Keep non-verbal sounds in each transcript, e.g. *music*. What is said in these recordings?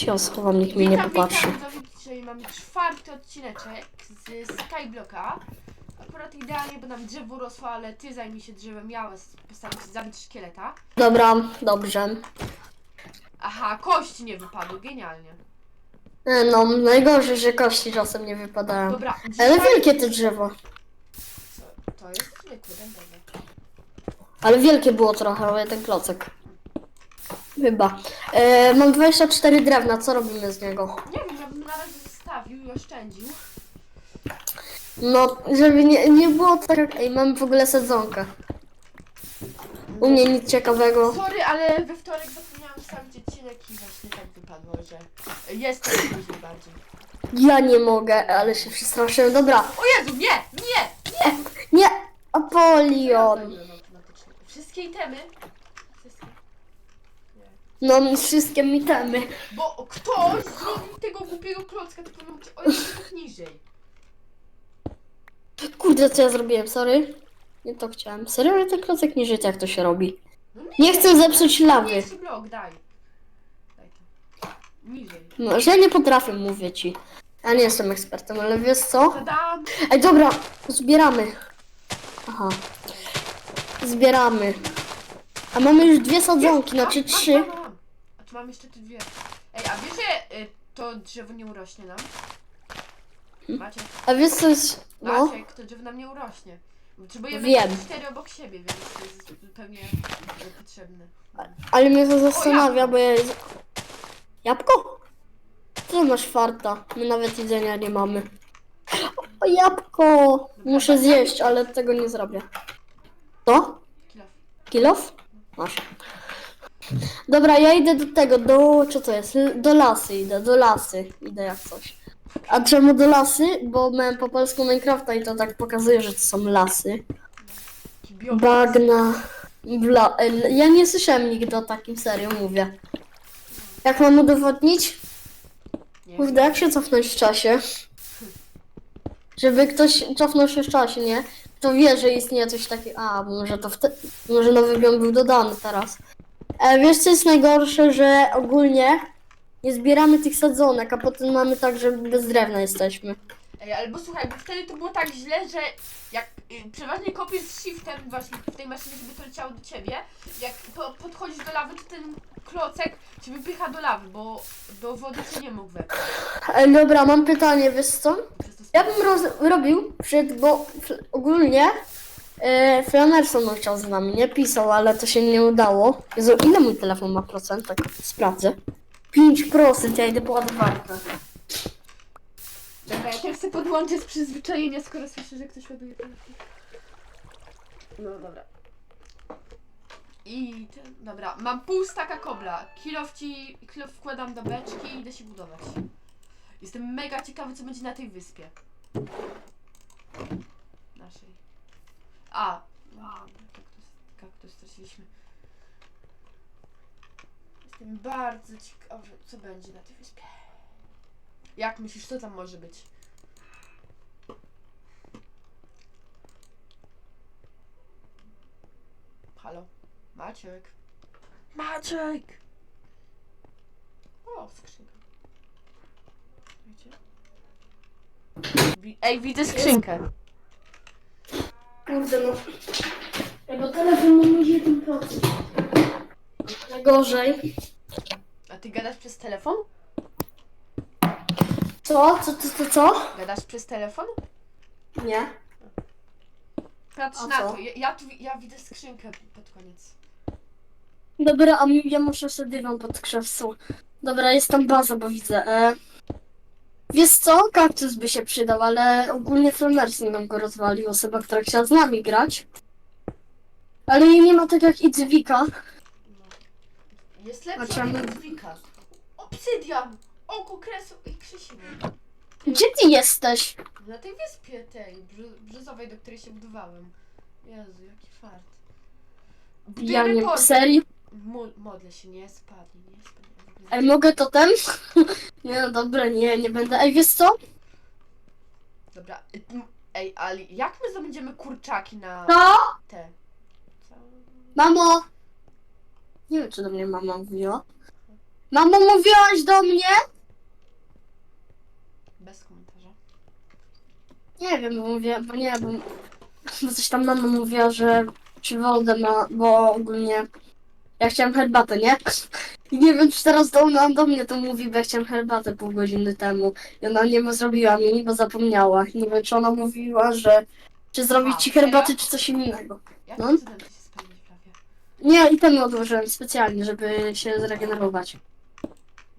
cię schowam, nikt mnie nie Witam, popatrzy. witam. Dzisiaj mamy czwarty odcineczek z Skyblocka. Akurat idealnie, bo nam drzewo rosło, ale ty zajmij się drzewem, ja postaram się zabić szkieleta. Dobra, dobrze. Aha, kości nie wypadły, genialnie. E, No, najgorzej, że kości czasem nie wypadają. Dobra, Ale dzisiaj... wielkie to drzewo. To jest zwykłe dębowe. Ale wielkie było trochę, ale ten klocek. Chyba. E, mam 24 drewna, co robimy z niego? Nie wiem, ja bym na razie zostawił i oszczędził. No, żeby nie, nie było tak jak... Ej, mamy w ogóle sadzonkę. U mnie nic ciekawego. Sorry, ale we wtorek zapomniałam wstawić odcinek i właśnie tak wypadło, że jest to później bardziej. Ja nie mogę, ale się przestraszyłem. Dobra, O Jezu, nie! Nie! Nie! nie! Apolion! Wszystkie itemy. No, wszystkie mitemy. Bo ktoś zrobił tego głupiego klocka, tylko no, o jeden tak niżej. Kurde, co ja zrobiłem, sorry. Nie to chciałem. Serio, ale ten klocek nie życia, jak to się robi. No Nie chcę zepsuć lawy. Mniejszy blok, daj. Daj to. Niżej. No, że ja nie potrafię, mówię ci. Ja nie jestem ekspertem, ale wiesz co? Ej, dobra, zbieramy. Aha. Zbieramy. A mamy już dwie sadzonki, znaczy trzy. Mam, jeszcze tu dwie. Ej, a wiesz, że y, to drzewo nie urośnie nam? Maciek, A wiesz co jest... No. Maciek, to drzewo nam nie urośnie. Potrzebujemy Wiem. cztery obok siebie, więc to jest zupełnie niepotrzebne. Ale mnie to zastanawia, bo ja... Jabłko? Co masz farta? My nawet jedzenia nie mamy. O, jabłko! Muszę zjeść, ale tego nie zrobię. Co? Kilof. Kilof? Masz. Dobra, ja idę do tego, do... co to jest? Do lasy idę, do lasy. Idę jak coś. A czemu do lasy? Bo miałem po polsku Minecrafta i to tak pokazuje, że to są lasy. Bagna. Bla... e, Ja nie słyszałem nigdy o takim serio, mówię. Jak mam udowodnić? Nie. Kurde, jak się cofnąć w czasie? Żeby ktoś cofnął się w czasie, nie? To wie, że istnieje coś takiego. A, może to wtedy. Może nowy biom był dodany teraz. E, wiesz, co jest najgorsze, że ogólnie nie zbieramy tych sadzonek, a potem mamy tak, że bez drewna jesteśmy. Ej, albo słuchaj, bo wtedy to było tak źle, że jak y, przeważnie kopiesz z shiftem właśnie w tej maszynie, żeby to leciało do ciebie, jak po, podchodzisz do lawy, to ten klocek cię wypycha do lawy, bo do wody się nie mógł wepchnąć. E, dobra, mam pytanie, wiesz co? Przez to Ja bym roz, robił przed, bo ogólnie e, Flanerson chciał z nami, nie pisał, ale to się nie udało. Jezu, ile mój telefon ma procent? Tak sprawdzę. 5%, ja idę po ładowarkę. Dobra, ja też chcę podłączyć przyzwyczajenie, skoro słyszę, że ktoś ładuje telefon. No dobra. I ten, dobra, mam pół staka kobla. Kilof ci, kilof wkładam do beczki i idę się budować. Jestem mega ciekawy, co będzie na tej wyspie. A, no, kaktus, kaktus straciliśmy. Jestem bardzo ciekawy, co będzie na tej wyspie. Jak myślisz, co tam może być? Halo? Maciek? Maciek! O, skrzynka. Wiecie? Wi- Ej, widzę skrzynkę. Kurde no. Jego telefon ma mój 1%. Najgorzej. A ty gadasz przez telefon? Co? Co, co, co, co? Gadasz przez telefon? Nie. Patrz A na co? to, ja, ja, tu, ja widzę skrzynkę pod koniec. Dobra, a mi- ja muszę sobie dywan pod krzewcu. Dobra, jest tam baza, bo widzę. E... Wiesz co? Kaktus by się przydał, ale ogólnie Flamerson nam go rozwalił, osoba, która chciała z nami grać. Ale jej nie ma tak jak Idzwika. Jest lepsza czemu? od Zwika. Obsydian! Oko, kresu i krzysiu. Gdzie ty jesteś? Na tej wyspie tej, brzozowej, do której się budowałem. Jezu, jaki fart. Ja Budujemy nie, serio? Mo- modlę się, nie spadnie, nie spadnie. Ej, mogę totem? *laughs* nie, no dobra, nie, nie będę. Ej, wiesz co? Dobra, y, ej, ale jak my zdobędziemy kurczaki na No? te? Co? Mamo! Nie wiem, czy do mnie mama mówiła. Mamo, mówiłaś do mnie? Bez komentarza. Nie wiem, bo mówię, bo nie, bo, bo coś tam mama mówiła, że czy wodę ma, bo ogólnie ja chciałam herbatę, nie? I nie wiem, czy teraz do, ona do mnie to mówi, bo ja chciałam herbatę pół godziny temu. I ona nie zrobiła mi, bo zapomniała. Nie wiem, czy ona mówiła, że czy zrobić ci serio? herbatę, czy coś innego. Jak No. no? to się prawie? Nie, i ten odłożyłem specjalnie, żeby się zregenerować.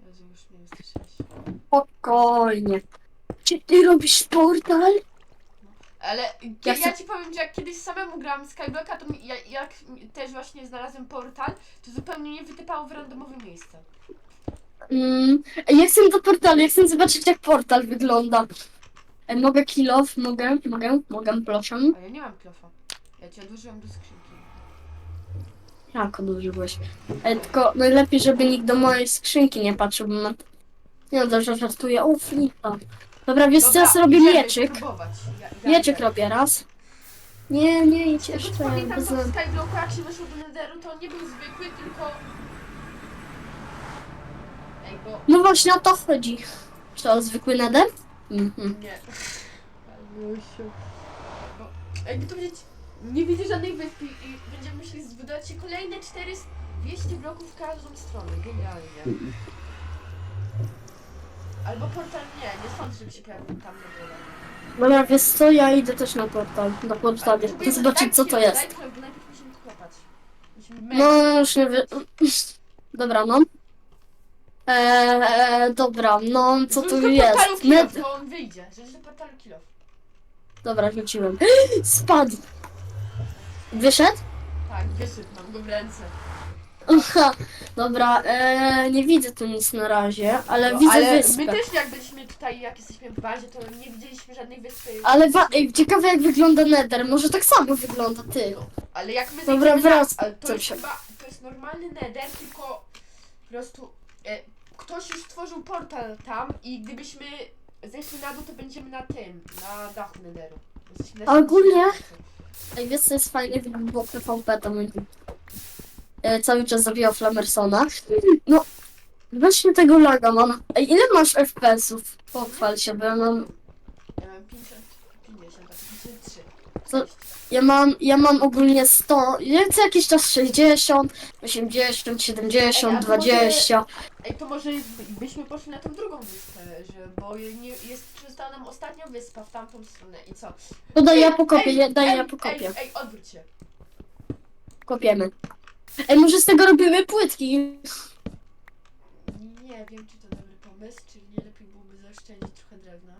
Jezu, już mnie usłyszałeś. Spokojnie. Czy ty robisz portal? Ale Ja ja, chcę- ja ci powiem, że jak kiedyś samemu grałam Skyblocka, to mi, ja, jak też właśnie znalazłem portal, to zupełnie nie wytypało w randomowe miejsce. Mm, ja chcę do portalu, ja chcę zobaczyć jak portal wygląda. E, mogę kill off? Mogę, mogę, mogę, proszę. A ja nie mam klofa. Ja ci odłożyłem do skrzynki. Jak odłożyłeś? E, tylko najlepiej, żeby nikt do mojej skrzynki nie patrzył, bo ma... Nie no, dobrze, żartuję. O, flipa. Dobra, wiesz co, ja sobie robię idziemy mieczyk. spróbować. Ja, ja Mieczyk idę. robię raz. Nie, nie idź Tylko jeszcze. pamiętam, Bez... to w Skyblocku jak się weszło do Netheru, to on nie był zwykły, tylko... Ej, bo... No właśnie o to chodzi. Co, zwykły nether? Mhm. Nie. Anusiu. Bo, jakby to powiedzieć, nie widzę żadnej wyspy i będziemy musieli zbudować się kolejne 400, 200 bloków w każdą stronę. Genialnie. Albo portal nie, nie sądzę, żeby się pojawił tam na dole. Dobra, wiesz co, ja idę też na portal. Na portalie. Potrzebujemy- Zobaczyć co to jest. Daj chwilę, bo najpierw musimy kopać. Musimy No, już nie wiem. *laughs* Dobra, no. Eee, dobra, no, co tu jest? kilof, to on wyjdzie. Rzuć do portalu kilof. Dobra, rzuciłem. *gasps* Spadł! Wyszedł? Tak, wyszedł, mam go w ręce. Aha, dobra, eee, nie widzę tu nic na razie, ale No, widzę ale wyspę. my też jak byliśmy tutaj, jak jesteśmy w bazie, to nie widzieliśmy żadnej wyspy. Ale wa- ej, ciekawe jak wygląda Nether, może tak samo wygląda ty. Ale jak my Dobra, zejdziemy wracam. na... Ale to Co jest się- chyba... To jest normalny nether, tylko po prostu... E, ktoś już stworzył portal tam i gdybyśmy zeszli na dół, to będziemy na tym, na dachu netheru. Jesteśmy na A ogólnie? Ej, wiesz co jest fajnie, gdyby było PvP, to e, cały czas zabijał Flamersona. No, właśnie tego laga mam. Ej, ile masz FPS-ów? Pochwal się, bo ja mam Ja mam 50, 50, a 53. Co? Ja mam, ja mam ogólnie 100, ja co jakiś czas 60, 80, 70, Ej, a to 20. Ej, to może byśmy poszli na tą drugą wyspę, że, bo nie, jest przystała nam ostatnia wyspa w tamtą stronę i co? To daj ja pokopię, nie, daj ja pokopię. Ej, ej, odwróć się. Kopiemy. Ej, może z tego robimy płytki. Nie wiem, czy to dobry pomysł, czy nie lepiej byłoby zaoszczędzić trochę drewna.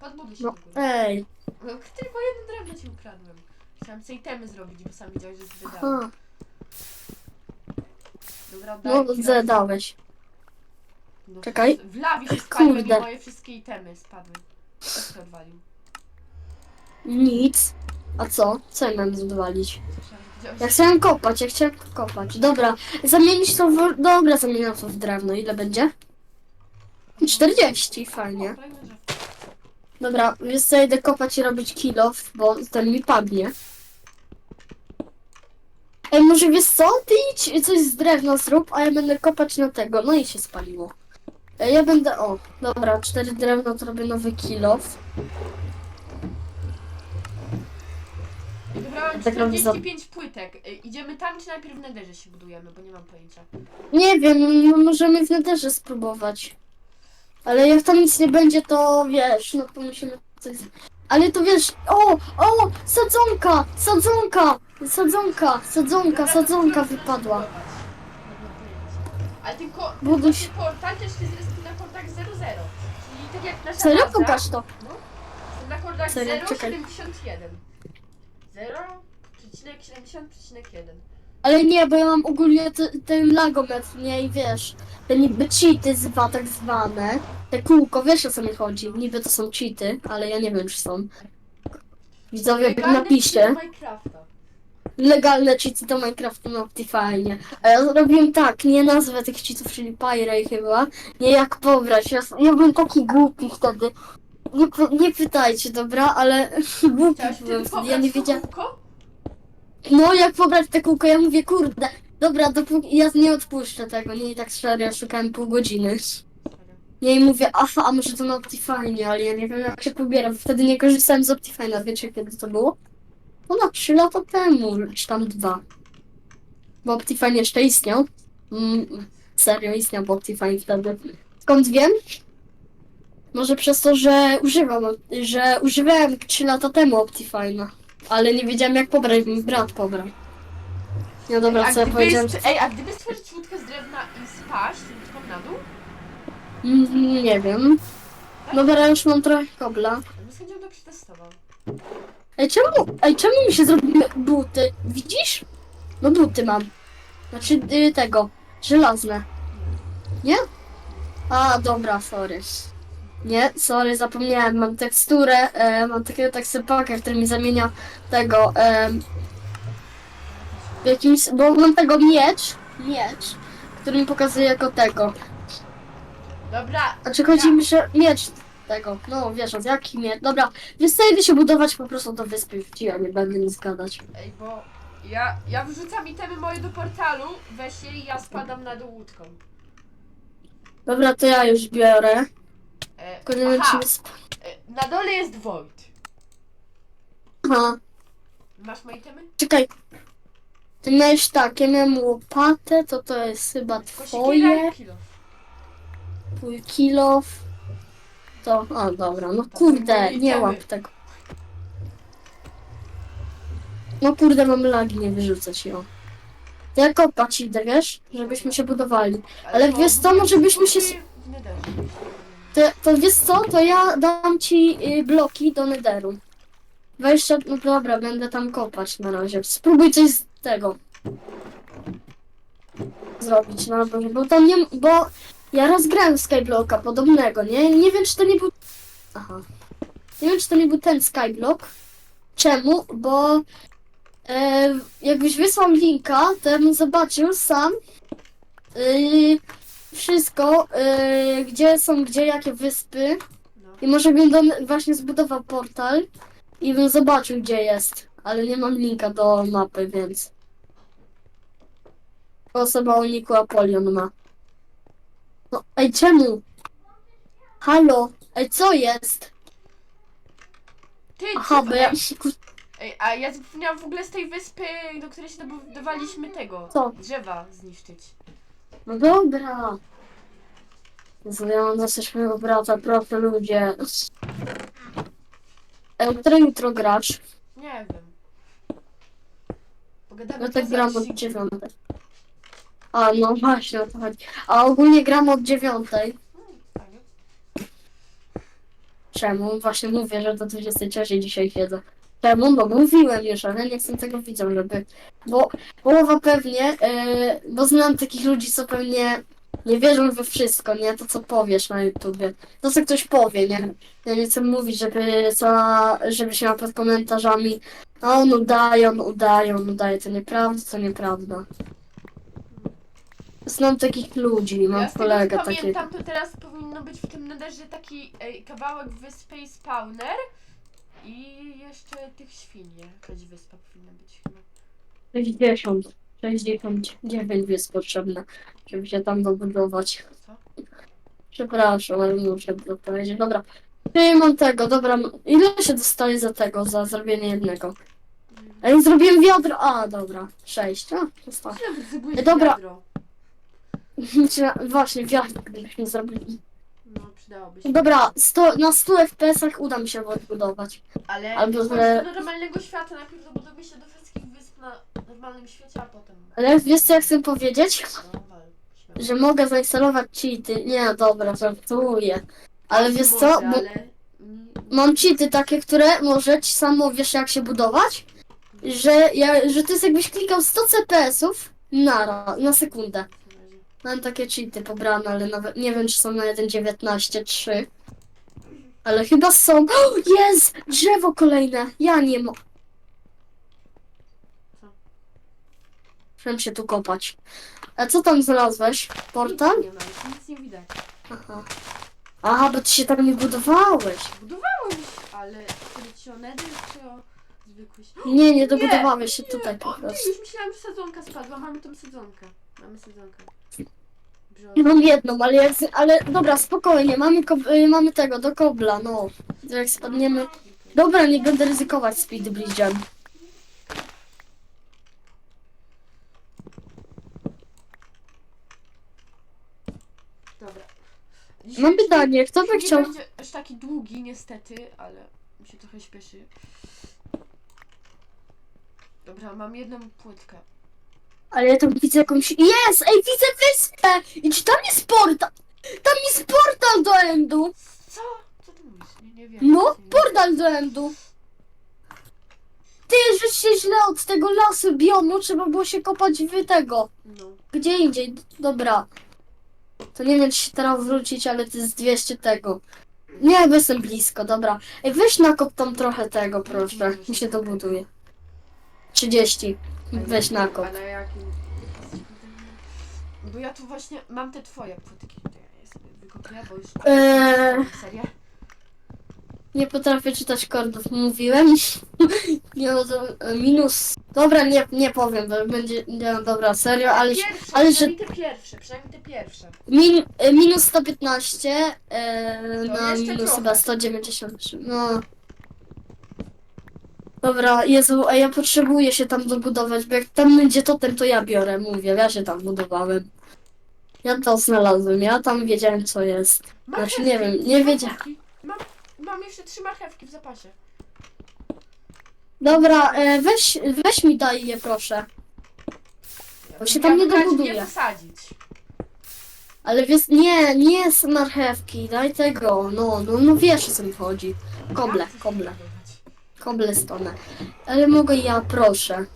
Podbuduj się No, do góry. ej. No, tylko jedno drewno ci ukradłem. Chciałam sobie temy zrobić, bo sam widziałeś, że. Aha, Dobra, daj no raz. zadałeś. No, czekaj. W lawie się spaliłem Kurde. moje wszystkie itemy spadły. Kto to odwalił? Nic. A co? Co ja mam? Słyszałam, że Ja chciałem kopać, ja chciałem kopać. Dobra, zamienić to w... Dobra, zamieniam to w drewno. Ile będzie? 40, fajnie. Dobra, więc co, idę kopać i robić kilof, bo ten mi padnie. Ej, może wiesz co? Ty idź coś z drewna zrób, a ja będę kopać na tego. No i się spaliło. Ej, ja będę... O, dobra, cztery drewna to robię nowy kilof. Robię za- 45 płytek. Y, Idziemy tam, czy najpierw w nederze się budujemy, bo nie mam pojęcia. Nie wiem, no możemy w netherze spróbować. Ale jak tam nic nie będzie, to wiesz, no to musimy coś... Ale to wiesz, o, o, sadzonka, sadzonka, sadzonka, sadzonka, sadzonka wypadła. Ale tylko ten Buduj właśnie portal też się zrespił na kordach 00. Czyli tak jak nasza Serio? baza, Pokaż to. No, na Serio? Czekaj. 0,71. 0,70,1. Ale nie, bo ja mam ogólnie te, ten lagometr, nie, i wiesz, te niby cheaty zwa, tak zwane, te kółko, wiesz o co mi chodzi, niby to są cheaty, ale ja nie wiem, czy są. Widzowie, Legalne napiszcie, cheaty do Minecrafta. legalne cheaty do Minecraftu na Optifine. A ja zrobiłem tak, nie nazwę tych cheatów, czyli Pyray chyba, nie jak pobrać, ja, ja byłem taki głupi wtedy. Nie, py- nie pytajcie, dobra, ale *laughs* głupi Chciałaś byłem wtedy ja nie wiedziałem. kółko? No, jak pobrać te kółko, ja mówię, kurde, Dobra, dopóki ja nie odpuszczę tego, nie tak serio szukałem pół godziny. Nie i mówię, aha, a może to na Optifine, ale ja nie wiem jak się pobiera, bo wtedy nie korzystałem z Optifine'a, wiecie kiedy to było? No na 3 lata temu, czy tam dwa. Bo Optifine jeszcze istniał. Mm, serio, istniał Optifine wtedy. Skąd wiem? Może przez to, że używam, że używałem 3 lata temu Optifine'a. Ale nie wiedziałem jak pobrać, mój brat pobrał. No dobra, co ja powiedziałem? st- Ej, a gdyby stworzyć łódkę z drewna i spaść łódką na dół, Mm, Nie wiem. Dobra, ja już mam trochę kobla. to bym z chęcią to przetestował. Ej, czemu, ej, czemu mi się zrobiły buty? Widzisz? No buty mam. Znaczy y, tego, żelazne. Nie? A, dobra, sorry. Nie, sorry, zapomniałem, mam teksturę, e, mam takiego tekstypaka, który mi zamienia tego, e, w jakimś, bo mam tego miecz, miecz, który mi pokazuje jako tego. Dobra, Znaczy chodzi mi, że miecz tego, no wiesz, od jaki miecz. Dobra, więc co idę się budować po prostu do wyspy, ja nie będę nic gadać. Ej, bo ja, ja wrzucam itemy moje do portalu, weź je i ja spadam na dół łódką. Dobra, to ja już biorę. E, nie aha, e, na dole jest Void. Aha, Masz moje czekaj. Ty miałeś tak, ja miałem łopatę, to to jest chyba Tylko twoje. i kilo. Twój kilof. To, a dobra, no kurde, nie łap tego. No kurde, mam lagi, nie wyrzucać ją. To ja kopać idę, wiesz, żebyśmy się budowali. Ale wiesz co, buduję- może byśmy się- w Netherze. To, to wiesz co, to ja dam ci y, bloki do nederu. 20, no dobra, będę tam kopać na razie. Spróbuj coś z tego zrobić, no bo, bo to nie, bo ja raz grałem Skyblocka podobnego, nie? Nie wiem, czy to nie był, aha, nie wiem, czy to nie był ten Skyblock. Czemu? Bo e, jakbyś wysłał linka, to ja bym zobaczył sam y, wszystko, y, gdzie są, gdzie jakie wyspy No. i może bym do, właśnie zbudował portal i bym zobaczył, gdzie jest, ale nie mam linka do mapy, więc osoba o niku Apolion ma. No, ej, czemu? Halo? Ej, co jest? Ty, Aha, co- bo ja... Ej, a ja zapomniałam w ogóle z tej wyspy, do której się dobudowaliśmy tego. Co? Drzewa zniszczyć. No dobra. Mam dosyć mojego brata, proszę ludzie. Ej, o której jutro gracz? Nie wiem. Pogadamy No tak poza gram od odcinkiem. dziewiątej. A, no właśnie o to chodzi. A ogólnie gram od dziewiątej. Hmm, fajnie. Czemu? Właśnie mówię, że do 23 dzisiaj siedzę. Czemu? No mówiłem już, ale nie chcę tego widzieć, żeby... Bo połowa pewnie, yy, bo znam takich ludzi, co pewnie nie wierzą we wszystko, nie? To co powiesz na YouTubie. To co ktoś powie, nie? Ja nie chcę mówić, żeby co, żeby się pod komentarzami a on udaje, on udaje, on udaje, to nieprawda, to nieprawda. Znam takich ludzi, mam ja z tego kolegę takiego. pamiętam, to teraz powinno być w tym nederze taki ej, kawałek wyspy i spawner. I jeszcze tych świn, jakaś wyspa powinna być chyba. 60, 69 jest potrzebne, żeby się tam dobudować. Co? Przepraszam, ale muszę to powiedzieć. Dobra, nie mam tego, dobra. Ile się dostaje za tego, za zrobienie jednego? A ja zrobiłem wiadro. A, dobra, 6. A, zostało. Ile dobra. wiadro? *laughs* Właśnie, wiadro gdybyśmy zrobili. No, przydałoby się. Dobra, 100, na 100 FPS-ach uda mi się odbudować. Ale Albo Albo że- do normalnego świata, najpierw dobudujmy się do na normalnym świecie, a potem... Ale wiesz co ja chcę powiedzieć? No, wal, śmiało. Że mogę zainstalować cheaty. Nie, dobra, żartuję. Ale wiesz co? Może, Bo ale... mam cheaty takie, które może ci samo wiesz jak się budować, że, ja, że to jest jakbyś klikał 100 CPS-ów na, ra- na sekundę. Mam takie cheaty pobrane, ale nawet nie wiem czy są na 1.19.3. Ale chyba są. *gasps* O, jest! Drzewo kolejne! Ja nie mo... Co? Muszę się tu kopać. A co tam znalazłeś? Portal? Nic nie ma, nic nie widać. Aha. Aha, bo ty się tam nie budowałeś. Budowałem, ale chodzi ci o Nether czy o Zwykły się. Nie, nie dobudowałeś się tutaj po O, ty, prostu. już myślałam, że sadzonka spadła. Mamy tą sadzonkę. Mamy sadzonkę. Mam jedną, ale jak, z- ale dobra, spokojnie, mamy, ko- y, mamy tego, do kobla, no. Jak spadniemy... Dobra, nie będę ryzykować speed bridge'em. Dobra. Mam pytanie, kto by nie chciał... będzie aż taki długi niestety, ale mi się trochę śpieszy. Dobra, mam jedną płytkę. Ale ja tam widzę jakąś... Jest! Ej, widzę wyspę! I czy tam jest portal? Tam jest portal do endu! Co? Co ty mówisz? Nie, nie wiem. No, Nie portal do endu! Ty, żeś się źle od tego lasu biomu, trzeba było się kopać w tego. No. Gdzie indziej, dobra. To nie wiem, czy się teraz wrócić, ale to jest 200 tego. Nie, bo jestem blisko, dobra. Ej, weź nakop tam trochę tego, proszę. Mi się to buduje. 30. Weź nakop. Ale jakim... Bo ja tu właśnie mam te twoje płytki. To Ja je sobie bo już... Eee. Serię. Nie potrafię czytać kordów, mówiłem. *laughs* Nie, e, minus. Dobra, nie, nie powiem, bo będzie. Nie, dobra, serio, ale. Pierwsze, ale że- przynajmniej te pierwsze, przynajmniej te pierwsze. Min, e, minus 115 e, To na jeszcze minus trochę. chyba 193. No. Dobra, Jezu, a ja potrzebuję się tam dobudować, bo jak tam będzie totem, to ja biorę, mówię, ja się tam budowałem. Ja to znalazłem, ja tam wiedziałem co jest. Znaczy, nie wiem, nie wiedziałem. Mam, jeszcze trzy marchewki w zapasie. Dobra, e, weź, weź mi daj je proszę. Bo się tam nie dobuduje. nie posadzić. Ale wiesz, nie, nie z marchewki, daj tego, no, no, no wiesz o co mi chodzi. Koble, się koble, koble stone. Ale mogę ja, proszę. Daj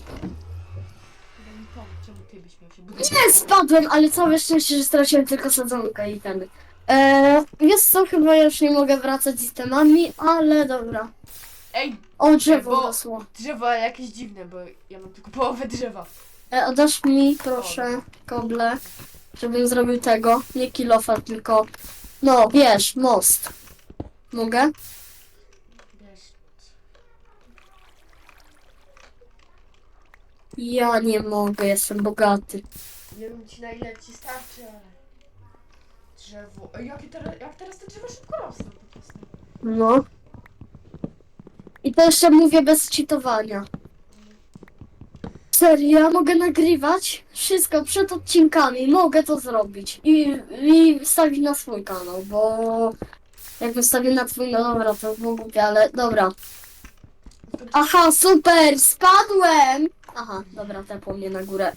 mi pomóc, czemu ty byś miał się budować? Nie, spadłem, ale całe szczęście, że straciłem tylko sadzonkę i ten. Eee, wiesz co, chyba ja już nie mogę wracać z temami, ale dobra. Ej, O, drzewo Bo- rosło. drzewo jakieś dziwne, bo ja mam tylko połowę drzewa. E, oddasz mi, proszę, koble, żebym zrobił tego, nie kilofa, tylko, no, wiesz, most. Mogę? Wiesz, Ja nie mogę, jestem bogaty. nie wiem ci na ile ci starczy, ale... Drzewo... Ej, jakie teraz, jak teraz te drzewa szybko rosną po prostu. No. I to jeszcze mówię bez cheatowania. Serio, ja mogę nagrywać wszystko przed odcinkami, mogę to zrobić i, i wstawić na swój kanał, bo jak wystawię na twój, no dobra, to było głupie, ale dobra. Aha, super, spadłem! Aha, dobra, tepło mnie na górę.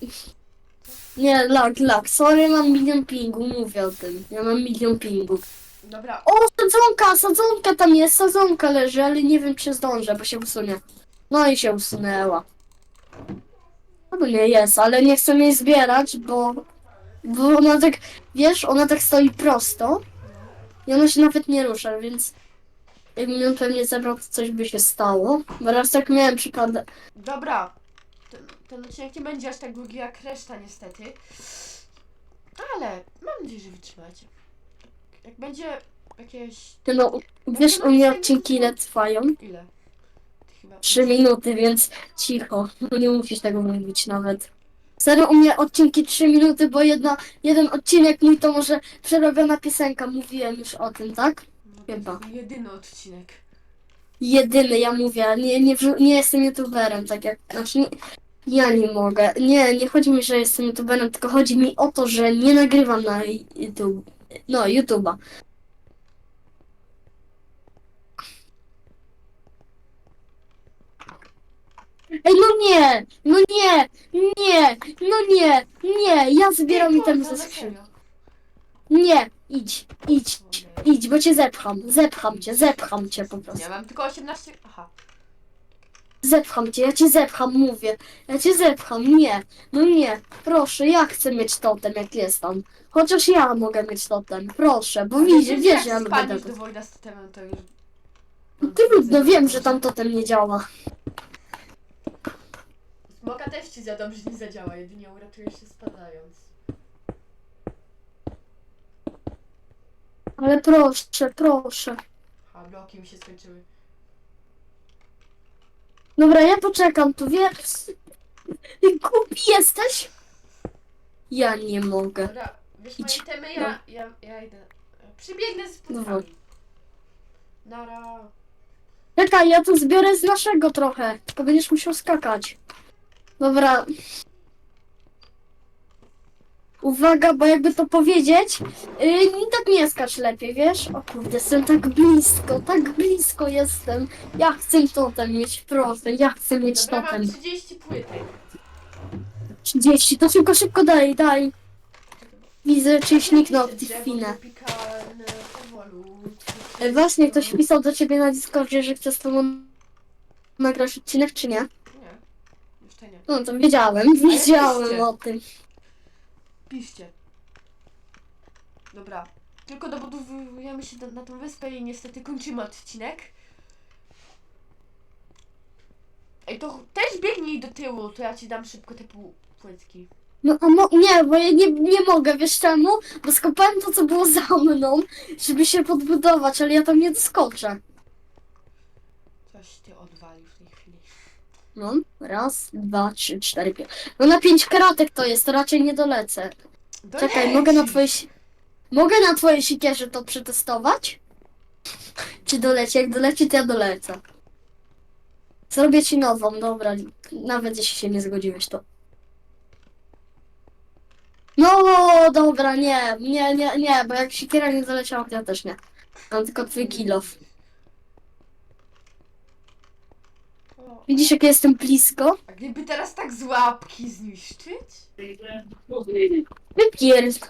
Nie, lag, lag, sorry, mam milion pingu, mówię o tym, ja mam milion pingu. Dobra, O, sadzonka, sadzonka tam jest, sadzonka leży, ale nie wiem czy zdążę, bo się usunie. No i się usunęła. No to nie jest, ale nie chcę jej zbierać, bo, bo ona tak, wiesz, ona tak stoi prosto i ona się nawet nie rusza, więc jakbym ją pewnie zebrał, to coś by się stało. Bo raz tak miałem przypadek. dobra. Ten, ten odcinek nie będzie aż tak długi jak reszta niestety. Ale mam nadzieję, że wytrzymacie. Jak będzie jakieś... No, wiesz, u mnie odcinki ile trwają? Ile? Ty chyba... Trzy minuty, więc cicho. No nie musisz tego mówić nawet. Serio, u mnie odcinki 3 minuty, bo jedna, jeden odcinek mój to może przerobiona piosenka. Mówiłem już o tym, tak? No, to Chyba. jest jedyny odcinek. Jedyny, ja mówię, nie, nie, wrzu- nie jestem youtuberem, tak jak, znaczy nie, ja nie mogę. Nie, nie chodzi mi, że jestem youtuberem, tylko chodzi mi o to, że nie nagrywam na YouTube, no, YouTube'a. Ej, no nie, no nie, nie, no nie, nie, ja zbieram Ej, item kurwa, ze skrzyni. Nie, idź, idź, idź, bo cię zepcham, zepcham cię, zepcham cię po prostu. Ja mam tylko 18... Aha. Zepcham cię, ja cię zepcham, mówię. Ja cię zepcham, nie. No nie, proszę, ja chcę mieć totem, jak jest tam. Chociaż ja mogę mieć totem, proszę, bo widzisz, Jak wiesz, że ja lubię spadniesz do wojna z totemem, to już... Trudno, wiem, że tam totem nie działa. Smoka też ci za dobrze nie zadziała, jedynie uratujesz się spadając. Ale proszę, proszę. A bloki mi się skończyły. Dobra, ja poczekam, tu wiesz. *laughs* Ty głupi jesteś? Ja nie mogę. Dobra, wiesz Idź. moje temy, ja, ja, ja idę. Przybiegnę z Dobra. płotkami. Nara. Czekaj, ja tu zbiorę z naszego trochę. Tylko będziesz musiał skakać. Dobra. Uwaga, bo jakby to powiedzieć, yy, tak nie skacz lepiej, wiesz? O kurde, jestem tak blisko, tak blisko jestem. Ja chcę totem mieć, proszę, ja chcę mieć Dobra, totem. mam 30 płytek. 30, to szybko, szybko daj, daj. Widzę, czyś niknął w tych chwilę. tropikalne, powolutku. E, Właśnie, ktoś pisał do ciebie na Discordzie, że chce z tobą nagrać odcinek, czy nie? Nie, jeszcze nie. No to wiedziałem, wiedziałem o tym. Piszcie. Dobra. Tylko dobudowujemy się na, na tą wyspę i niestety kończymy odcinek. Ej, to też biegnij do tyłu, to ja ci dam szybko te pół płytki. No, a mo- nie, bo ja nie, nie mogę, wiesz czemu? Bo skopałem to, co było za mną, żeby się podbudować, ale ja tam nie doskoczę. Coś ty chwili. No, raz, dwa, trzy, cztery, pięć. No na pięć kratek to jest, to raczej nie dolecę. Czekaj, mogę na twojej... si- Mogę na twojej sikierze to przetestować? Czy doleci? Jak doleci, to ja dolecę. Zrobię ci nową, dobra. Nawet jeśli się nie zgodziłeś, to... No, dobra, nie, nie, nie, nie, bo jak sikiera nie doleciała, to ja też nie. Mam tylko twój kilof. Widzisz, jak ja jestem blisko? A gdyby teraz tak z łapki zniszczyć? Wypierd...